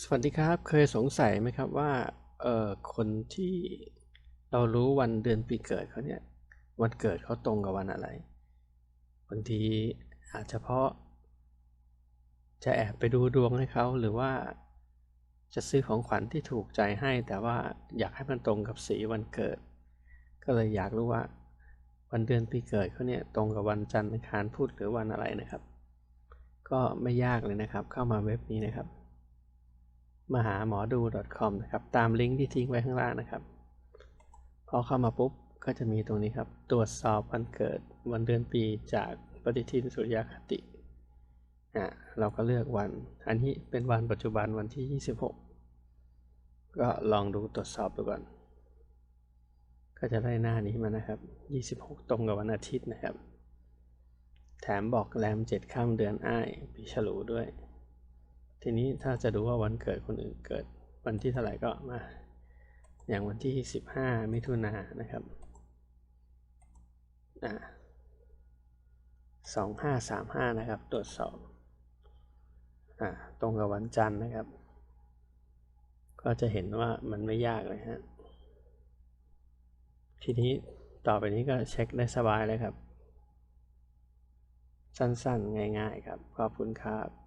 สวัสดีครับเคยสงสัยไหมครับว่าเออคนที่เรารู้วันเดือนปีเกิดเขาเนี่ยวันเกิดเขาตรงกับวันอะไรบางทีอาจจะเพราะ จะแอบไปดูดวงให้เขาหรือว่า จะซื้อของขวัญที่ถูกใจให้ แต่ว่าอยากให้มันตรงกับสีวันเกิด ก็เลยอยากรู้ว่า วันเดือนปีเกิดเขาเนี่ยตรงกับวันจันทร์อังคารพุธหรือวันอะไรนะครับ ก็ไม่ยากเลยนะครับ เข้ามาเว็บนี้นะครับ มาหาหมอดู .com นะครับ ตามลิงก์ที่ทิ้งไว้ข้างล่างนะครับ พอเข้ามาปุ๊บก็จะมีตรงนี้ครับ ตรวจสอบวันเกิดวันเดือนปีจากปฏิทินสุริยคติอะเราก็เลือกวัน อันนี้เป็นวันปัจจุบันวันที่ 26 ก็ลองดูตรวจสอบดูก่อน ก็จะได้หน้านี้มานะครับ 26 ตรงกับวันอาทิตย์นะครับ แถมบอกแรมเจ็ดข้ามเดือนอ้ายปีฉลูด้วย ทีนี้ถ้าจะดูว่าวันเกิดคนอื่นเกิดวันที่เท่าไหร่ก็มา อย่างวันที่ 15 มิถุนายนนะครับอ่า2535นะครับ ตรวจสอบอ่าตรงกับวันจันทร์นะครับ ก็จะเห็นว่ามันไม่ยากเลยฮะทีนี้ต่อไปนี้ก็เช็คได้สบายเลยครับ สั้นๆ ง่ายๆครับ ขอบคุณครับ